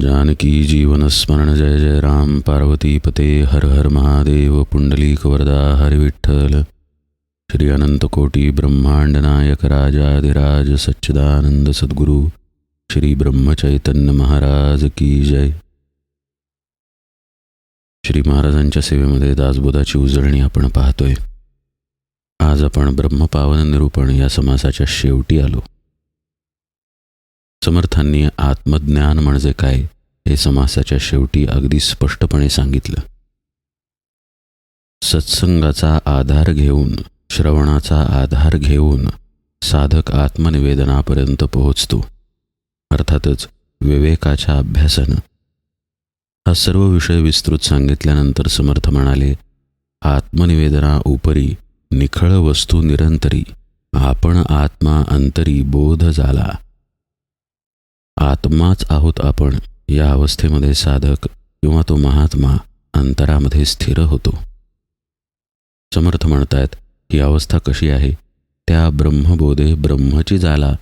जानकी जीवनस्मरण जय जय राम। पार्वती पते हर हर महादेव। पुंडलीक वरदा हर विठ्ठल। श्री अनंत कोटी ब्रह्मांड नायक राजाधिराज सच्चिदानंद सद्गुरु श्री ब्रह्मचैतन्य महाराज की जय। श्री महाराजांच्या सेवेमध्ये दासबोधाची उजळणी आपण पाहतोय. आज आपण ब्रह्मपावन निरूपण या समासाच्या शेवटी आलो. समर्थांनी आत्मज्ञान म्हणजे काय हे समासाच्या शेवटी अगदी स्पष्टपणे सांगितलं. सत्संगाचा आधार घेऊन श्रवणाचा आधार घेऊन साधक आत्मनिवेदनापर्यंत पोहोचतो. अर्थातच विवेकाच्या अभ्यासानं. हा सर्व विषय विस्तृत सांगितल्यानंतर समर्थ म्हणाले आत्मनिवेदना उपरी निखळ वस्तू निरंतरी आपण आत्मा अंतरी बोध झाला. आत्माच आहोत आपण. या अवस्थेमध्ये साधक किंवा तो महात्मा अंतरामध्ये स्थिर होतो. समर्थ म्हणतायत ही अवस्था कशी आहे? त्या ब्रह्मबोधे ब्रह्मची झाला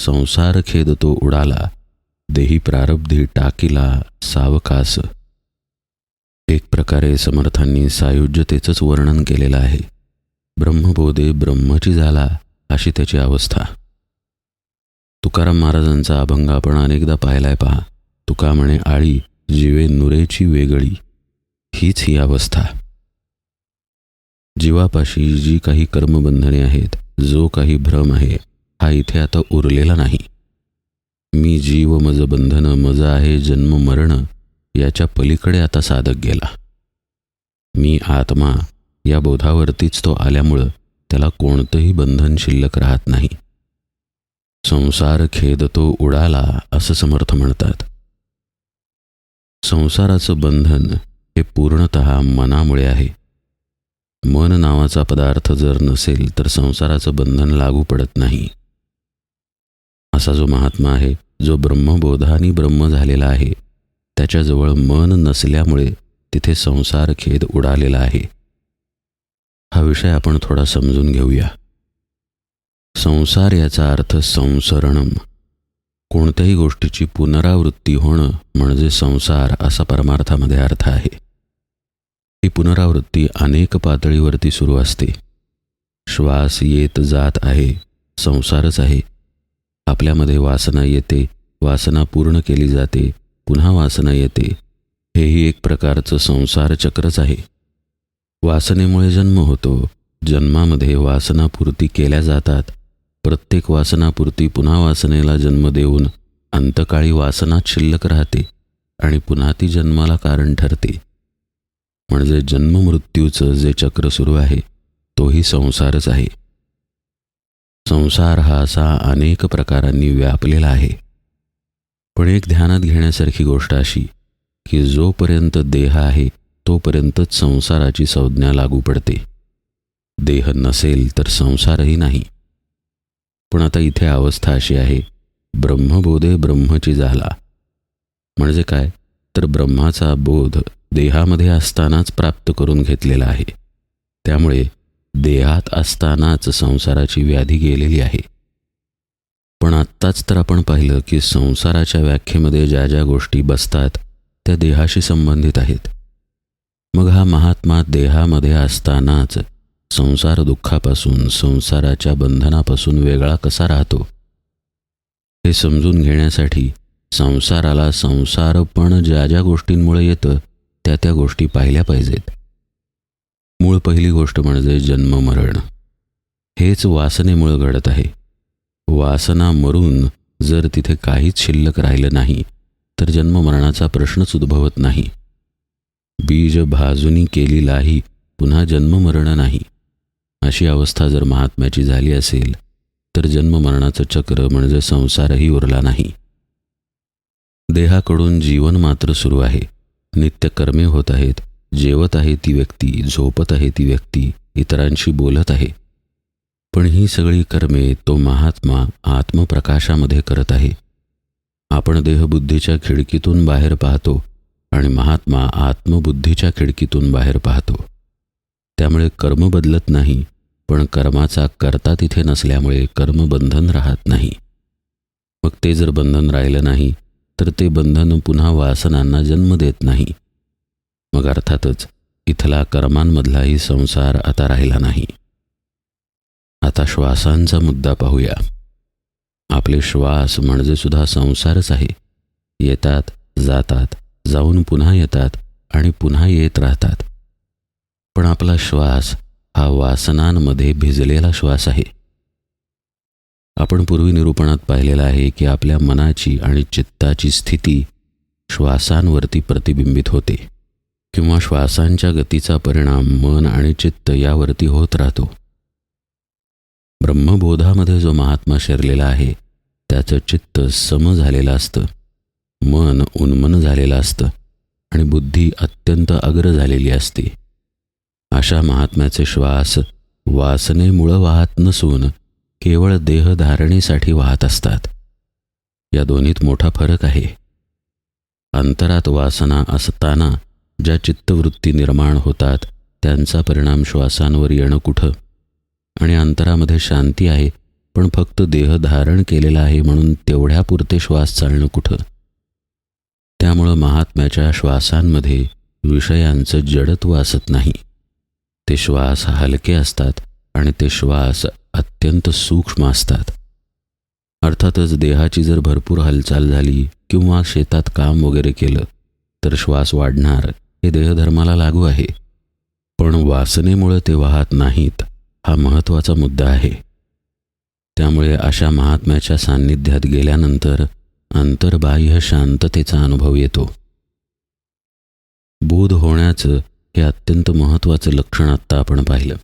संसार खेद तो उडाला देही प्रारब्धी टाकीला सावकास. एक प्रकारे समर्थांनी सायुज्यतेचंच वर्णन केलेलं आहे. ब्रह्मबोधे ब्रह्मची झाला अशी त्याची अवस्था. तुकाराम महाराजांचा अभंग आपण अनेकदा पाहिलाय पहा. तुका म्हणे आळी जीवे नुरेची वेगळी. हीच ही अवस्था. जीवापाशी जी काही कर्मबंधने आहेत जो काही भ्रम आहे हा इथे आता उरलेला नाही. मी जीव मज बंधन मज आहे जन्म मरण याच्या पलीकडे आता साधक गेला. मी आत्मा या बोधावरतीच तो आल्यामुळं त्याला कोणतंही बंधन शिल्लक राहत नाही. संसार खेद तो उडाला असं समर्थ म्हणतात. संसाराचं बंधन हे पूर्णत मनामुळे आहे. मन नावाचा पदार्थ जर नसेल तर संसाराचं बंधन लागू पडत नाही. असा जो महात्मा आहे जो ब्रह्मबोधानी ब्रह्म झालेला आहे त्याच्याजवळ मन नसल्यामुळे तिथे संसार खेद उडालेला आहे. हा विषय आपण थोडा समजून घेऊया. संसार याचा अर्थ संसरणम. कोणत्याही गोष्टीची पुनरावृत्ती होणं म्हणजे संसार असा परमार्थामध्ये अर्थ आहे. ही पुनरावृत्ती अनेक पातळीवरती सुरू असते. श्वास येत जात आहे संसारच आहे. आपल्यामध्ये वासना येते वासना पूर्ण केली जाते पुन्हा वासना येते. हेही एक प्रकारचं संसार चक्रच आहे. वासनेमुळे जन्म होतो जन्मामध्ये वासनापूर्ती केल्या जातात प्रत्येक वासनापुरती पुन्हा वासनेला जन्म देऊन अंतकाळी वासनात शिल्लक राहते आणि पुन्हा ती जन्माला कारण ठरते. म्हणजे जन्ममृत्यूचं जे चक्र सुरू आहे तोही संसारच आहे. संसार हा असा अनेक प्रकारांनी व्यापलेला आहे. पण एक ध्यानात घेण्यासारखी गोष्ट अशी की जोपर्यंत देह आहे तोपर्यंतच संसाराची संज्ञा लागू पडते. देह नसेल तर संसारही नाही. पण आता इथे अवस्था अशी आहे ब्रह्मबोधे ब्रह्मची झाला. म्हणजे काय? तर ब्रह्माचा बोध देहामध्ये असतानाच प्राप्त करून घेतलेला आहे. त्यामुळे देहात असतानाच संसाराची व्याधी गेलेली आहे. पण आत्ताच तर आपण पाहिलं की संसाराच्या व्याख्येमध्ये ज्या ज्या गोष्टी बसतात त्या देहाशी संबंधित आहेत. मग हा महात्मा देहामध्ये असतानाच संसार दुःखापासून संसाराच्या बंधनापासून वेगळा कसा राहतो? हे समजून घेण्यासाठी संसाराला संसार पण ज्या ज्या गोष्टींमुळे येतं त्या त्या गोष्टी पाहिल्या पाहिजेत. मूळ पहिली गोष्ट म्हणजे जन्म मरण. हेच वासनेमुळं घडत आहे. वासना मरून जर तिथे काहीच शिल्लक राहिलं नाही तर जन्ममरणाचा प्रश्नच उद्भवत नाही. बीज भाजुनी केलेलाही पुन्हा जन्ममरण नाही. अशी अवस्था जर महात्म्याची झाली असेल तर जन्ममरणाचं चक्र म्हणजे संसारही उरला नाही. देहाकडून जीवन मात्र सुरू आहे. नित्य कर्मे होत आहेत. जेवत आहे ती व्यक्ती झोपत आहे ती व्यक्ती इतरांशी बोलत आहे. पण ही सगळी कर्मे तो महात्मा आत्मप्रकाशामध्ये करत आहे. आपण देहबुद्धीच्या खिडकीतून बाहेर पाहतो आणि महात्मा आत्मबुद्धीच्या खिडकीतून बाहेर पाहतो. त्यामुळे कर्म बदलत नाही पण कर्माचा कर्ता तिथे नसल्यामुळे कर्मबंधन राहत नाही. मग ते जर बंधन राहिलं नाही तर ते बंधन पुन्हा वासनांना जन्म देत नाही. मग अर्थातच इथला कर्मांमधलाही संसार आता राहिला नाही. आता श्वासांचा मुद्दा पाहूया. आपले श्वास म्हणजे सुद्धा संसारच आहे. येतात जातात जाऊन पुन्हा येतात आणि पुन्हा येत राहतात. पण आपला श्वास हा वासनांमध्ये भिजलेला श्वास आहे. आपण पूर्वी निरूपणात पाहिलेलं आहे की आपल्या मनाची आणि चित्ताची स्थिती श्वासांवरती प्रतिबिंबित होते किंवा श्वासांच्या गतीचा परिणाम मन आणि चित्त यावरती होत राहतो. ब्रह्मबोधामध्ये जो महात्मा शिरलेला आहे त्याचं चित्त सम झालेलं असतं मन उन्मन झालेलं असतं आणि बुद्धी अत्यंत अग्र झालेली असते. अशा महात्म्याचे श्वास वासनेमुळं वाहत नसून केवळ देहधारणेसाठी वाहत असतात. या दोन्हीत मोठा फरक आहे. अंतरात वासना असताना ज्या चित्तवृत्ती निर्माण होतात त्यांचा परिणाम श्वासांवर येणं कुठं? आणि अंतरामध्ये शांती आहे पण फक्त देह धारण केलेला आहे म्हणून तेवढ्यापुरते श्वास चालणं कुठं? त्यामुळं महात्म्याच्या श्वासांमध्ये विषयांचं जडत्व असत नाही. ते श्वास हलके असतात आणि ते श्वास अत्यंत सूक्ष्म असतात. अर्थातच देहाची जर भरपूर हालचाल झाली किंवा शेतात काम वगैरे केलं तर श्वास वाढणार हे देहधर्माला लागू आहे. पण वासनेमुळे ते वाहत नाहीत हा महत्त्वाचा मुद्दा आहे. त्यामुळे अशा महात्म्याच्या सान्निध्यात गेल्यानंतर अंतर्बाह्य शांततेचा अनुभव येतो. बोध होण्याचं हे अत्यंत महत्त्वाचं लक्षण आत्ता आपण पाहिलं.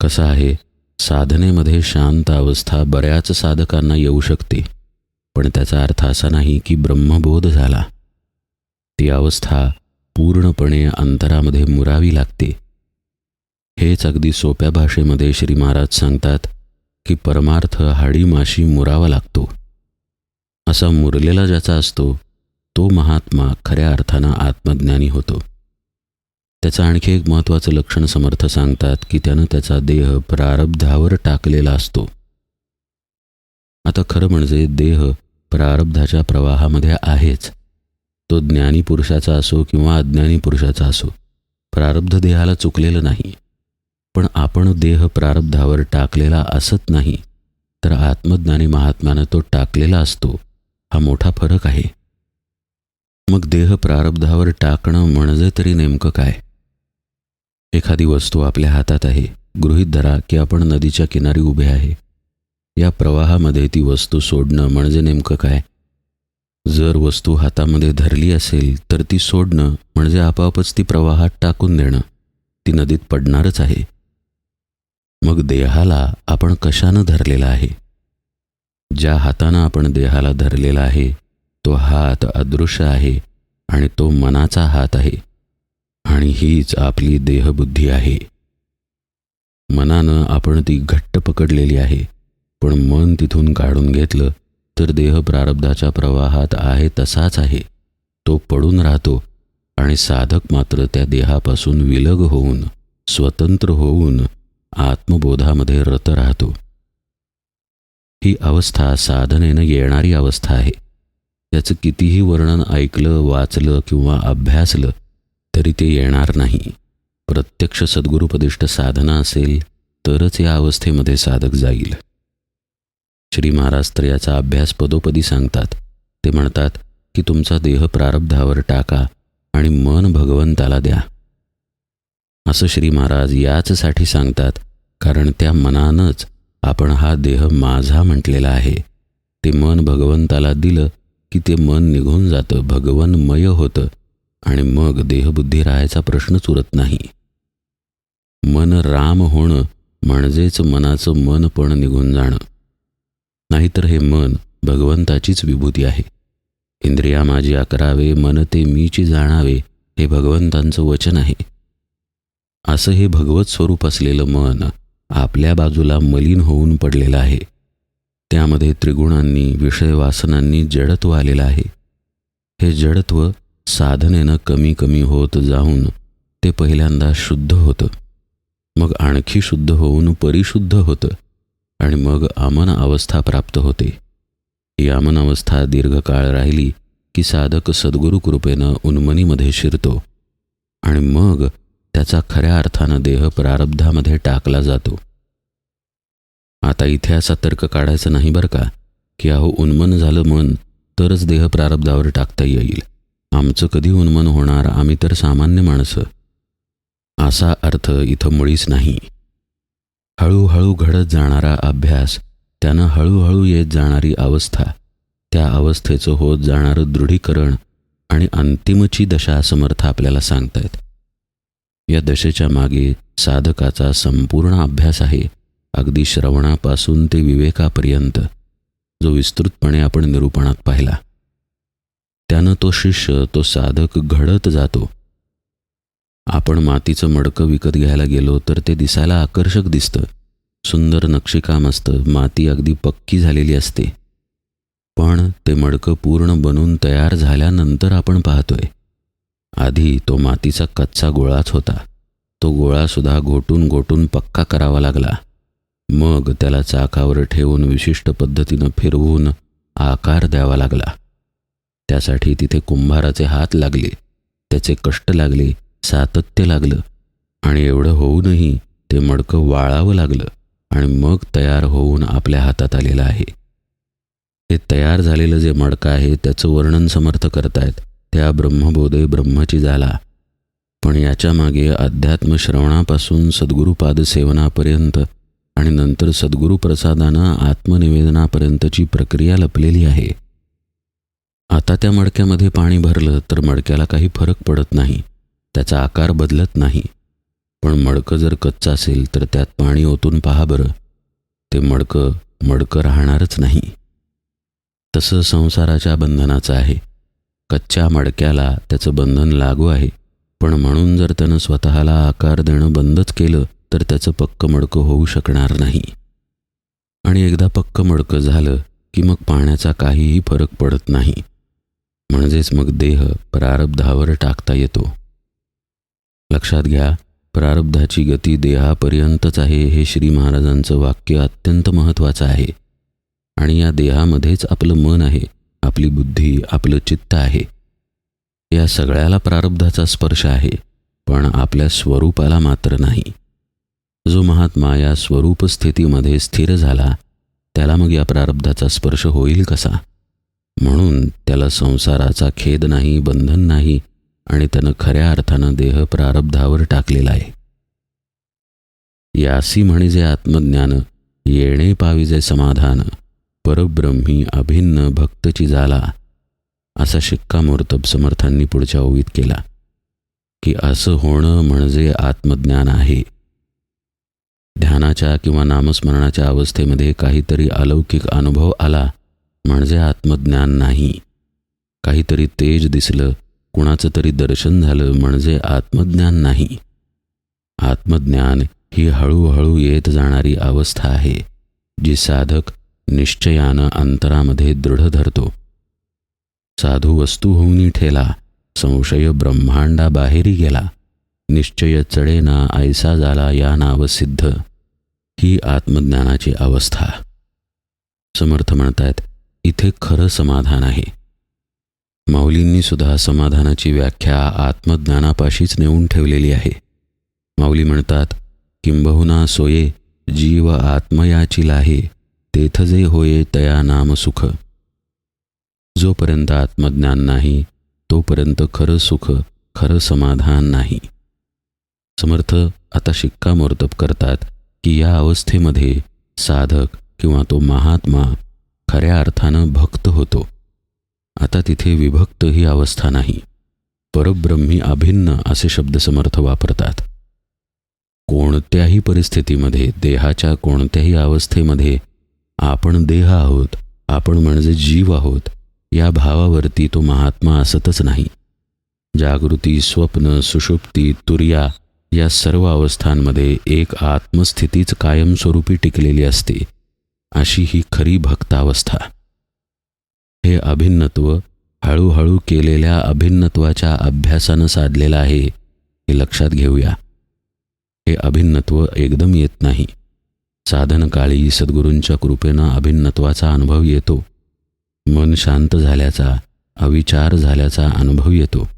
कसं आहे? साधनेमध्ये शांत अवस्था बऱ्याच साधकांना येऊ शकते पण त्याचा अर्थ असा नाही की ब्रह्मबोध झाला. ती अवस्था पूर्णपणे अंतरामध्ये मुरावी लागते. हेच अगदी सोप्या भाषेमध्ये श्री महाराज सांगतात की परमार्थ हाडी माशी मुरावा लागतो. असा मुरलेला ज्याचा असतो तो महात्मा खऱ्या अर्थानं आत्मज्ञानी होतो. त्याचं आणखी एक महत्त्वाचं लक्षण समर्थ सांगतात की त्यानं त्याचा देह प्रारब्धावर टाकलेला असतो. आता खरं म्हणजे देह प्रारब्धाच्या प्रवाहामध्ये आहेच. तो ज्ञानी पुरुषाचा असो किंवा अज्ञानी पुरुषाचा असो प्रारब्ध देहाला चुकलेलं नाही. पण आपण देह प्रारब्धावर टाकलेला असत नाही तर आत्मज्ञानी महात्म्यानं तो टाकलेला असतो. हा मोठा फरक आहे. मग देह प्रारब्धावर टाकणं म्हणजे तरी नेमकं काय? एखादी वस्तू आपल्या हातात आहे गृहीत धरा की आपण नदीच्या किनारी उभे आहे. या प्रवाहामध्ये ती वस्तू सोडणं म्हणजे नेमकं काय? जर वस्तू हातामध्ये धरली असेल तर ती सोडणं म्हणजे आपोआपच ती प्रवाहात टाकून देणं. ती नदीत पडणारच आहे. मग देहाला आपण कशानं धरलेला आहे? ज्या हातानं आपण देहाला धरलेला आहे तो हात अदृश्य आहे आणि तो मनाचा हात आहे. आणि हीच आपली देहबुद्धी आहे. मनानं आपण ती घट्ट पकडलेली आहे पण मन तिथून काढून घेतलं तर देह प्रारब्धाच्या प्रवाहात आहे तसाच आहे. तो पडून राहतो आणि साधक मात्र त्या देहापासून विलग होऊन स्वतंत्र होऊन आत्मबोधामध्ये रत राहतो. ही अवस्था साधनेनं येणारी अवस्था आहे. त्याचं कितीही वर्णन ऐकलं वाचलं किंवा अभ्यासलं तरी ते येणार नाही. प्रत्यक्ष सद्गुरुपदिष्ट साधना असेल तरच या अवस्थेमध्ये साधक जाईल. श्री महाराज तर याचा अभ्यास पदोपदी सांगतात. ते म्हणतात की तुमचा देह प्रारब्धावर टाका आणि मन भगवंताला द्या. असं श्री महाराज याचसाठी सांगतात कारण त्या मनानंच आपण हा देह माझा म्हटलेला आहे. ते मन भगवंताला दिलं की ते मन निघून जातं भगवनमय होतं. आणि मग देहबुद्धी राहायचा प्रश्नच उरत नाही. मन राम होणं म्हणजेच मनाचं मन पण निघून जाणं. नाहीतर हे मन भगवंताचीच विभूती आहे. इंद्रिया माझी अकरावे मन ते मीची जाणावे हे भगवंतांचं वचन आहे. असं हे भगवत स्वरूप असलेलं मन आपल्या बाजूला मलिन होऊन पडलेलं आहे. त्यामध्ये त्रिगुणांनी विषय वासनांनी जडत्व आलेलं आहे. हे जडत्व साधनेनं कमी कमी होत जाऊन ते पहिल्यांदा शुद्ध होतं. मग आणखी शुद्ध होऊन परिशुद्ध होतं आणि मग आमन अवस्था प्राप्त होते. यामन अवस्था दीर्घकाळ राहिली की साधक सद्गुरु कृपेनं उन्मनीमध्ये शिरतो आणि मग त्याचा खऱ्या अर्थानं देह प्रारब्धामध्ये टाकला जातो. आता इथे असा तर्क काढायचा नाही बरं का की अहो उन्मन झालं मन तरच देह प्रारब्धावर टाकता येईल. आमचं कधी उन्मन होणार आम्ही तर सामान्य माणसं. असा अर्थ इथं मुळीच नाही. हळूहळू घडत जाणारा अभ्यास त्यानं हळूहळू येत जाणारी अवस्था त्या अवस्थेचं होत जाणारं दृढीकरण आणि अंतिमची दशा समर्थ आपल्याला सांगतायत. या दशेच्या मागे साधकाचा संपूर्ण अभ्यास आहे अगदी श्रवणापासून ते विवेकापर्यंत जो विस्तृतपणे आपण निरूपणात पाहिला. त्यानं तो शिष्य तो साधक घडत जातो. आपण मातीचं मडकं विकत घ्यायला गेलो तर ते दिसायला आकर्षक दिसतं. सुंदर नक्षीकाम असतं माती अगदी पक्की झालेली असते. पण ते मडकं पूर्ण बनून तयार झाल्यानंतर आपण पाहतोय. आधी तो मातीचा कच्चा गोळाच होता. तो गोळासुद्धा घोटून घोटून पक्का करावा लागला. मग त्याला चाकावर ठेवून विशिष्ट पद्धतीनं फिरवून आकार द्यावा लागला. त्यासाठी तिथे कुंभाराचे हात लागले. त्याचे कष्ट लागले सातत्य लागलं आणि एवढं होऊनही ते मडकं वाळावं लागलं आणि मग तयार होऊन आपल्या हातात आलेलं आहे. हे तयार झालेलं जे मडकं आहे त्याचं वर्णन समर्थ करतायत. त्या ब्रह्मबोधे ब्रह्मची झाला. पण याच्या मागे अध्यात्म श्रवणापासून सद्गुरुपाद सेवनापर्यंत आणि नंतर सद्गुरुप्रसादानं आत्मनिवेदनापर्यंतची प्रक्रिया लपलेली आहे. आता त्या मडक्यामध्ये पाणी भरलं तर मडक्याला काही फरक पडत नाही. त्याचा आकार बदलत नाही. पण मडकं जर कच्चं असेल तर त्यात पाणी ओतून पहा बरं. ते मडकं मडकं राहणारच नाही. तसं संसाराच्या बंधनाचं आहे. कच्च्या मडक्याला त्याचं बंधन लागू आहे. पण म्हणून जर त्यानं स्वतःला आकार देणं बंदच केलं तर त्याचं पक्क मडकं होऊ शकणार नाही. आणि एकदा पक्क मडकं झालं की मग पाण्याचा काहीही फरक पडत नाही. म्हणजेच मग देह प्रारब्धावर टाकता येतो. लक्षात घ्या प्रारब्धाची गती देहापर्यंतच आहे हे श्री महाराजांचं वाक्य अत्यंत महत्त्वाचं आहे. आणि या देहामध्येच आपलं मन आहे आपली बुद्धी आपलं चित्त आहे. या सगळ्याला प्रारब्धाचा स्पर्श आहे पण आपल्या स्वरूपाला मात्र नाही. जो महात्मा या स्वरूप स्थितीमध्ये स्थिर झाला त्याला मग या प्रारब्धाचा स्पर्श होईल कसा? म्हणून त्याला संसाराचा खेद नाही बंधन नाही आणि त्यानं खऱ्या अर्थानं देह प्रारब्धावर टाकलेला आहे. यासी म्हणजे आत्मज्ञान येणे पाविजे समाधान परब्रह्मी अभिन्न भक्तची झाला असा शिक्कामोर्तब समर्थांनी पुढच्या ओवीत केला की असं होणं म्हणजे आत्मज्ञान आहे. ध्यानाच्या किंवा नामस्मरणाच्या अवस्थेमध्ये काहीतरी अलौकिक अनुभव आला म्हणजे आत्मज्ञान नाही. काहीतरी तेज दिसलं कुणाचं तरी दर्शन झालं म्हणजे आत्मज्ञान नाही. आत्मज्ञान ही हळूहळू येत जाणारी अवस्था आहे जी साधक निश्चयानं अंतरामध्ये दृढ धरतो. साधू वस्तू होऊनी ठेला संशय ब्रह्मांडा बाहेरी गेला निश्चय चढेना ऐसा झाला या नाव सिद्ध. ही आत्मज्ञानाची अवस्था. समर्थ म्हणतायत इथे खरं समाधान आहे. माऊलींनी सुद्धा समाधानाची व्याख्या आत्मज्ञानापाशीच नेऊन ठेवलेली आहे. माऊली म्हणतात किंबहुना सोये जीव आत्मयाची लाहे तेथ जे होये तया नाम सुख. जोपर्यंत आत्मज्ञान नाही तोपर्यंत खरं सुख खरं समाधान नाही. समर्थ आता शिक्कामोर्तब करतात की या अवस्थेमध्ये साधक किंवा तो महात्मा खऱ्या अर्थानं भक्त होतो. आता तिथे विभक्त ही अवस्था नाही. परब्रह्मी अभिन्न असे शब्द समर्थ वापरतात. कोणत्याही परिस्थितीमध्ये देहाच्या कोणत्याही अवस्थेमध्ये आपण देह आहोत आपण म्हणजे जीव आहोत या भावावरती तो महात्मा असतच नाही. जागृती स्वप्न सुषुप्ती तुर्या या सर्व अवस्थांमध्ये एक आत्मस्थितीच कायमस्वरूपी टिकलेली असते. अशी ही खरी भक्तावस्था. हे अभिन्नत्व हळूहळू केलेल्या अभिन्नत्वाच्या अभ्यासानं साधलेलं आहे हे लक्षात घेऊया. हे अभिन्नत्व एकदम येत नाही. साधनकाळी सद्गुरूंच्या कृपेनं अभिन्नत्वाचा अनुभव येतो. मन शांत झाल्याचा अविचार झाल्याचा अनुभव येतो.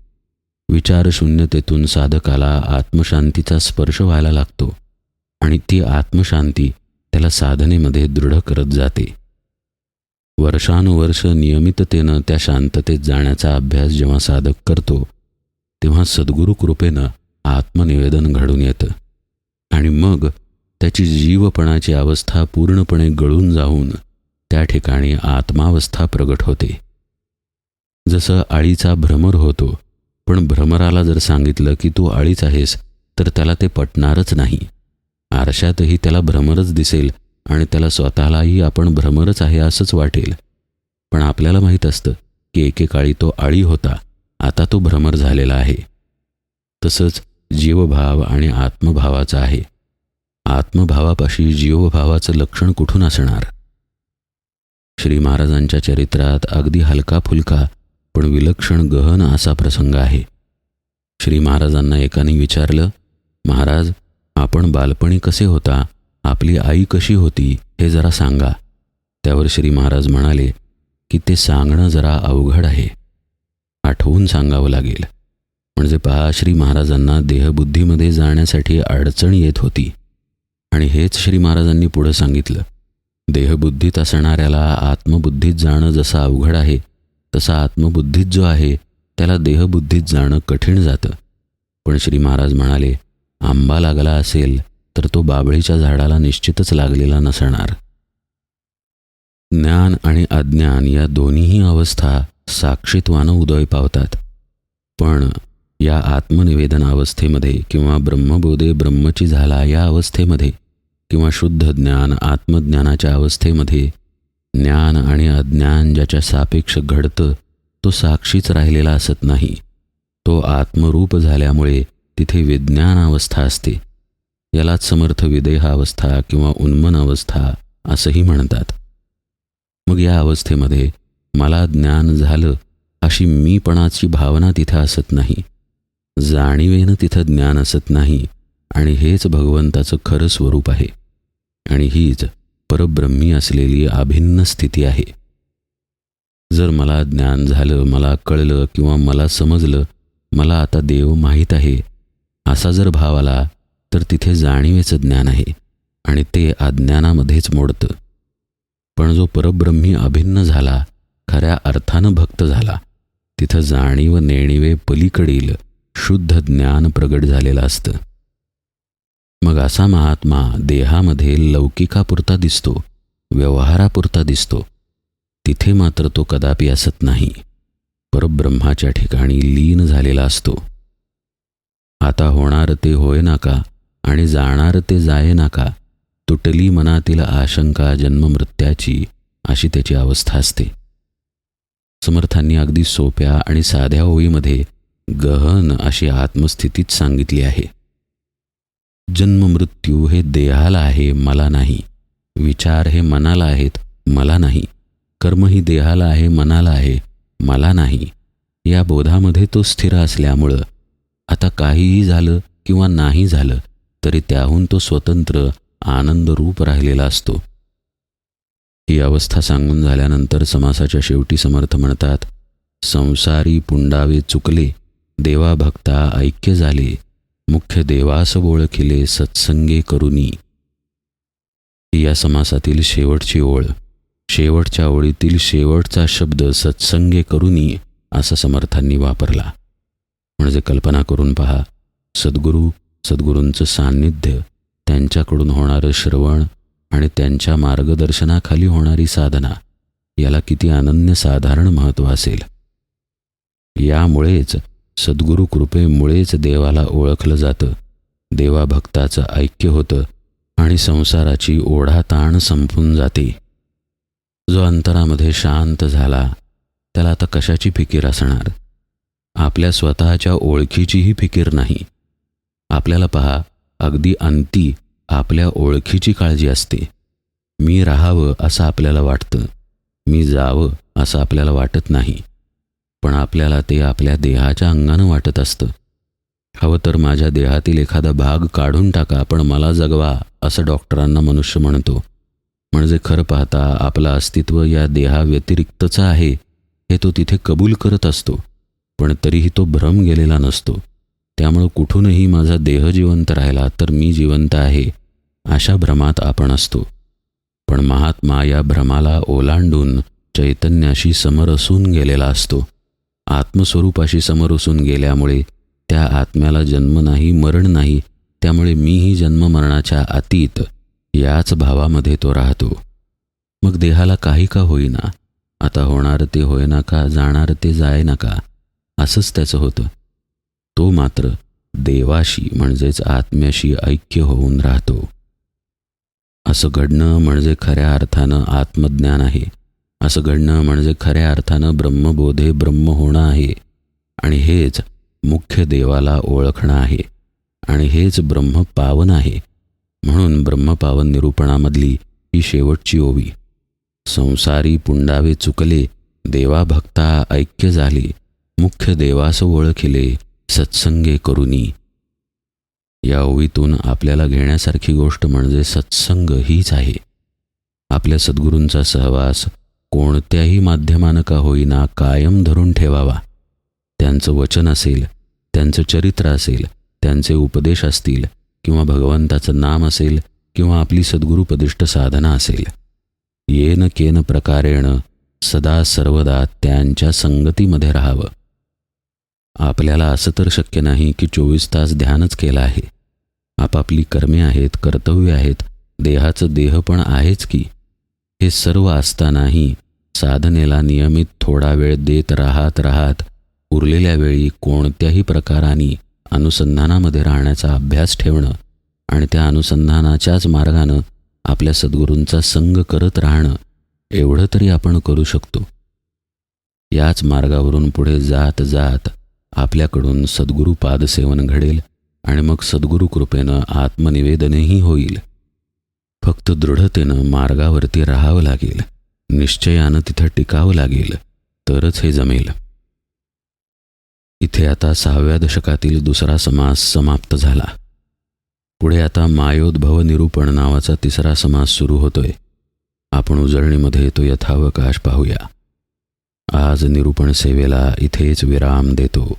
विचारशून्यतेतून साधकाला आत्मशांतीचा स्पर्श व्हायला लागतो. आणि ती आत्मशांती त्याला साधनेमध्ये दृढ करत जाते. वर्षानुवर्ष नियमिततेनं त्या शांततेत जाण्याचा अभ्यास जेव्हा साधक करतो तेव्हा सद्गुरू कृपेनं आत्मनिवेदन घडून येतं. आणि मग त्याची जीवपणाची अवस्था पूर्णपणे गळून जाऊन त्या ठिकाणी आत्मावस्था प्रगट होते. जसं आळीचा भ्रमर होतो पण भ्रमराला जर सांगितलं की तू आळीच आहेस तर त्याला ते पटणारच नाही. आरशातही त्याला भ्रमरच दिसेल आणि त्याला स्वतःलाही आपण भ्रमरच आहे असंच वाटेल. पण आपल्याला माहीत असतं की एकेकाळी तो आळी होता आता तो भ्रमर झालेला आहे. तसंच जीवभाव आणि आत्मभावाचा आहे. आत्मभावापाशी जीवभावाचं लक्षण कुठून असणार? श्री महाराजांच्या चरित्रात अगदी हलका फुलका पण विलक्षण गहन असा प्रसंग आहे. श्री महाराजांना एकाने विचारलं महाराज आपण बालपणी कसे होता आपली आई कशी होती हे जरा सांगा. त्यावर श्री महाराज म्हणाले की ते सांगणं जरा अवघड आहे. आठवून सांगावं लागेल. म्हणजे पहा श्री महाराजांना देहबुद्धीमध्ये जाण्यासाठी अडचण येत होती. आणि हेच श्री महाराजांनी पुढं सांगितलं. देहबुद्धीत असणाऱ्याला आत्मबुद्धीत जाणं जसं अवघड आहे तसा आत्मबुद्धीत जो आहे त्याला देहबुद्धीत जाणं कठीण जातं. पण श्री महाराज म्हणाले आंबा लागला असेल तर तो बाबळीच्या झाडाला निश्चितच लागलेला नसणार. ज्ञान आणि अज्ञान या दोन्हीही अवस्था साक्षीत्वानं उदय पावतात. पण या आत्मनिवेदन अवस्थेमध्ये किंवा ब्रह्मबोधे ब्रह्मची झाला या अवस्थेमध्ये किंवा शुद्ध ज्ञान आत्मज्ञानाच्या अवस्थेमध्ये ज्ञान आणि अज्ञान ज्याच्या सापेक्ष घडतं तो साक्षीच राहिलेला असत नाही. तो आत्मरूप झाल्यामुळे तिथे विज्ञान अवस्था असते. यालाच समर्थ विदेहावस्था किंवा उन्मन अवस्था असंही म्हणतात. मग या अवस्थेमध्ये मला ज्ञान झालं अशी मीपणाची भावना तिथं असत नाही. जाणीवेनं तिथं ज्ञान असत नाही आणि हेच भगवंताचं खरं स्वरूप आहे. आणि हीच परब्रह्मी असलेली अभिन्न स्थिती आहे. जर मला ज्ञान झालं मला कळलं किंवा मला समजलं मला आता देव माहीत आहे असा जर भाव आला तर तिथे जाणीवेचं ज्ञान आहे आणि ते अज्ञानामध्येच मोडतं. पण जो परब्रह्मी अभिन्न झाला खऱ्या अर्थानं भक्त झाला तिथं जाणीव नेणीवे पलीकडील शुद्ध ज्ञान प्रगट झालेलं असतं. मग असा महात्मा देहामध्ये लौकिकापुरता दिसतो व्यवहारापुरता दिसतो. तिथे मात्र तो कदापि असत नाही. परब्रह्माच्या ठिकाणी लीन झालेला असतो. आता होणार ते होय नाका आणि जाणार ते जाये नाका. तुटली मनातील आशंका जन्ममृत्याची अशी त्याची अवस्था असते. समर्थांनी अगदी सोप्या आणि साध्या ओळीमध्ये गहन अशी आत्मस्थितीत सांगितली आहे. जन्ममृत्यू हे देहाला आहे मला नाही. विचार हे मनाला आहेत मला नाही. कर्म ही देहाला आहे मनाला आहे मला नाही. या बोधामध्ये तो स्थिर असल्यामुळं आता काहीही झालं किंवा नाही झालं तरी त्याहून तो स्वतंत्र आनंदरूप राहिलेला असतो. ही अवस्था सांगून झाल्यानंतर समासाच्या शेवटी समर्थ म्हणतात संसारी पुंडावे चुकले देवा भक्ता ऐक्य झाले मुख्य देवास ओळखिले सत्संगे करुनी. ही या समासातील शेवटची ओळ शेवटच्या ओळीतील शेवटचा शब्द सत्संगे करुनी असा समर्थांनी वापरला. म्हणजे कल्पना करून पहा सद्गुरू सद्गुरूंचं सान्निध्य त्यांच्याकडून होणारं श्रवण आणि त्यांच्या मार्गदर्शनाखाली होणारी साधना याला किती अनन्यसाधारण महत्त्व असेल. यामुळेच सद्गुरू कृपेमुळेच देवाला ओळखलं जातं देवाभक्ताचं ऐक्य होतं आणि संसाराची ओढाताण संपून जाते. जो अंतरामध्ये शांत झाला त्याला आता कशाची फिकीर असणार? आपल्या स्वतःच्या ओळखीचीही फिकीर नाही. आपल्याला पहा अगदी अंती आपल्या ओळखीची काळजी असते. मी राहावं असं आपल्याला वाटतं. मी जावं असं आपल्याला वाटत नाही. पण आपल्याला ते आपल्या देहाच्या अंगानं वाटत असतं. हवं तर माझ्या देहातील एखादा भाग काढून टाका पण मला जगवा असं डॉक्टरांना मनुष्य म्हणतो. म्हणजे खरं पाहता आपलं अस्तित्व या देहाव्यतिरिक्तचं आहे हे तो तिथे कबूल करत असतो. पण तरीही तो भ्रम गेलेला नसतो. त्यामुळं कुठूनही माझा देह जिवंत राहिला तर मी जिवंत आहे अशा भ्रमात आपण असतो. पण महात्मा या भ्रमाला ओलांडून चैतन्याशी समरसून गेलेला असतो. आत्मस्वरूपाशी समरसून गेल्यामुळे त्या आत्म्याला जन्म नाही मरण नाही त्यामुळे मीही जन्म मरणाच्या अतीत याच भावामध्ये तो राहतो. मग देहाला काही का होईना? आता होणार ते होय का जाणार ते जाय का? असंच त्याचं होतं. तो मात्र देवाशी म्हणजेच आत्म्याशी ऐक्य होऊन राहतो. असं घडणं म्हणजे खऱ्या अर्थानं आत्मज्ञान आहे. असं घडणं म्हणजे खऱ्या अर्थानं ब्रह्मबोधे ब्रह्म होणं आहे. आणि हेच मुख्य देवाला ओळखणं आहे. आणि हेच ब्रह्म पावन आहे. म्हणून ब्रह्मपावन निरूपणामधली ही शेवटची ओवी. संसारी पुंडावे चुकले देवाभक्ता ऐक्य झाले. मुख्य देवास ओळखिले सत्संगे करुनी. या ओवीतून आपल्याला घेण्यासारखी गोष्ट म्हणजे सत्संग हीच आहे. आपल्या सद्गुरूंचा सहवास कोणत्याही माध्यमानं का होईना कायम धरून ठेवावा. त्यांचं वचन असेल त्यांचं चरित्र असेल त्यांचे उपदेश असतील किंवा भगवंताचं नाम असेल किंवा आपली सद्गुरुपदिष्ट साधना असेल. येन केन प्रकारेण सदा सर्वदा त्यांच्या संगतीमध्ये राहावं. आपल्याला असं तर शक्य नाही की चोवीस तास ध्यानच केलं आहे. आपापली कर्मे आहेत कर्तव्य आहेत देहाचं देह पण आहेच की. हे सर्व असतानाही साधनेला नियमित थोडा वेळ देत राहत राहत उरलेल्या वेळी कोणत्याही प्रकाराने अनुसंधानामध्ये राहण्याचा अभ्यास ठेवणं आणि त्या अनुसंधानाच्याच मार्गानं आपल्या सद्गुरूंचा संग करत राहणं एवढं तरी आपण करू शकतो. याच मार्गावरून पुढे जात जात आपल्याकडून सद्गुरू पादसेवन घडेल आणि मग सद्गुरू कृपेनं आत्मनिवेदनही होईल. फक्त दृढतेनं मार्गावरती राहावं लागेल. निश्चयानं तिथं टिकावं लागेल. तरच हे जमेल. इथे आता सहाव्या दशकातील दुसरा समास समाप्त झाला. पुढे आता मायोद्भव निरूपण नावाचा तिसरा समास सुरू होतोय. आपण उजळणीमध्ये तो यथावकाश पाहूया. आज निरूपण सेवेला इथेच विराम देतो.